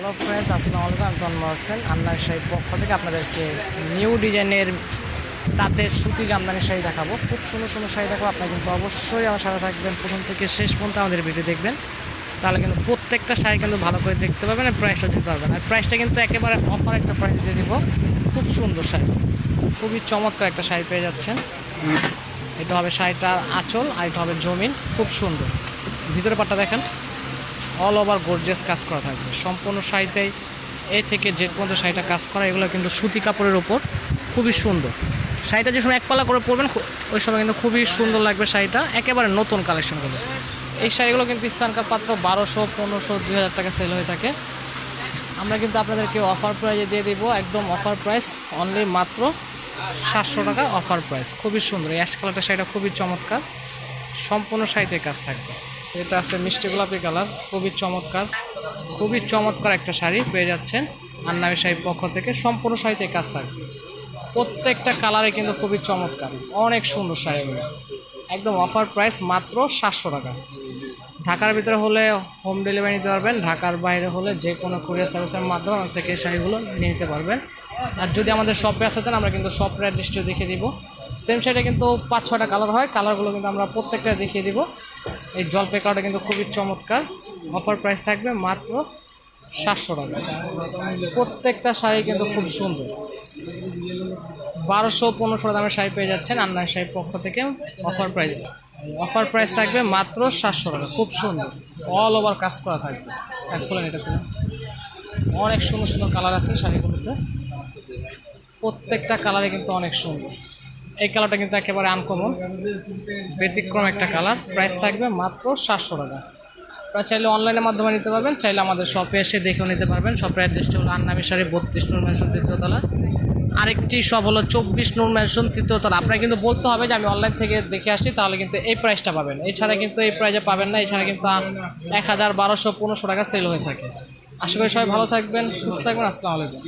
Hello friends আসসালামু আলাইকুম। আমি তন্ময় হোসেন। আন্নার শাড়ির পক্ষ থেকে আপনাদেরকে নিউ ডিজাইনের তাঁতের সুতি জামদানি শাড়ি দেখাবো। খুব সুন্দর সুন্দর শাড়ি দেখাবো। আপনারা কিন্তু অবশ্যই আমার সাথে থাকবেন। প্রথম থেকে শেষ পর্যন্ত আমাদের ভিডিও দেখবেন। তাহলে কিন্তু প্রত্যেকটা শাড়ি কিন্তু ভালো করে দেখতে পাবেন আর প্রাইসটা দিতে পারবেন। আর প্রাইসটা কিন্তু একেবারে অফার একটা প্রাইস দিয়ে দিব। খুব সুন্দর শাড়ি। খুবই চমৎকার একটা শাড়ি পেয়ে যাচ্ছেন। এটা হবে শাড়িটার আঁচল আর এটা হবে জমিন। খুব সুন্দর। ভিতরে পাটটা দেখেন। অল ওভার গর্জিয়াস কাজ করা থাকবে। সম্পূর্ণ শাড়িতেই এ থেকে যে পর্যন্ত শাড়িটা কাজ করা, এগুলো কিন্তু সুতি কাপড়ের ওপর খুবই সুন্দর। শাড়িটা যে সময় একপালা করে পরবেন ওই সময় কিন্তু খুবই সুন্দর লাগবে শাড়িটা, একেবারে নতুন কালেকশনগুলো এই শাড়িগুলো কিন্তু স্থানকার পাত্র বারোশো, পনেরোশো, দুই হাজার টাকা সেল হয়ে থাকে। আমরা কিন্তু আপনাদেরকে অফার প্রাইজে দিয়ে দিব, একদম অফার প্রাইস অনলি মাত্র সাতশো টাকা অফার প্রাইস খুবই সুন্দর অ্যাশ কালারটা শাড়িটা খুবই চমৎকার। সম্পূর্ণ শাড়িতে কাজ থাকবে। এটা আছে মিষ্টি গোলাপি কালার, খুবই চমৎকার। খুবই চমৎকার একটা শাড়ি পেয়ে যাচ্ছেন আন্নাবি শাড়ির পক্ষ থেকে, সম্পূর্ণ শাড়িতে কাজ থাকবে। প্রত্যেকটা কালারে কিন্তু খুবই চমৎকার, অনেক সুন্দর শাড়িগুলো একদম অফার প্রাইস মাত্র সাতশো টাকা। ঢাকার ভিতরে হলে হোম ডেলিভারি নিতে পারবেন, ঢাকার বাইরে হলে যে কোনো কুরিয়ার সার্ভিসের মাধ্যমে আমাদের থেকে এই শাড়িগুলো নিয়ে নিতে পারবেন। আর যদি আমাদের শপে আসতে চান, আমরা কিন্তু শপের অ্যাড্রেসটিও দেখিয়ে দিব। সেম শাড়িটা কিন্তু পাঁচ ছটা কালার হয়, কালারগুলো কিন্তু আমরা প্রত্যেকটা দেখিয়ে দিব। এই জলপাই কালারটা কিন্তু খুবই চমৎকার। অফার প্রাইস থাকবে মাত্র সাতশো টাকা। প্রত্যেকটা শাড়ি কিন্তু খুব সুন্দর। বারোশো পনেরোশো দামের শাড়ি পেয়ে যাচ্ছেন আন্নার শাড়ির পক্ষ থেকে অফার প্রাইস অফার প্রাইস থাকবে মাত্র সাতশো টাকা। খুব সুন্দর। অল ওভার কাজ করা থাকবে। এক খুলেন এটা অনেক সুন্দর সুন্দর কালার আছে শাড়িগুলোতে। প্রত্যেকটা কালারে কিন্তু অনেক সুন্দর। এই কালারটা কিন্তু একেবারে আনকমন ব্যতিক্রম একটা কালার প্রাইস থাকবে মাত্র সাতশো টাকা। আপনারা চাইলে অনলাইনের মাধ্যমে নিতে পারবেন, চাইলে আমাদের শপে এসে দেখেও নিতে পারবেন। শপের অ্যাড্রেসটা হলো আন্নামি শাড়ি বত্রিশ নূর ম্যানশন তৃতীয়তলা আরেকটি শপ হলো চব্বিশ নূর ম্যানশন তৃতীয়তলা আপনার কিন্তু বলতে হবে যে আমি অনলাইন থেকে দেখে আসি, তাহলে কিন্তু এই প্রাইসটা পাবেন। এছাড়া কিন্তু এই প্রাইসে পাবেন না, এছাড়া কিন্তু এক হাজার বারোশো পনেরোশো টাকা সেল হয়ে থাকে। আশা করি সবাই ভালো থাকবেন, সুস্থ থাকবেন, আসসালামু আলাইকুম।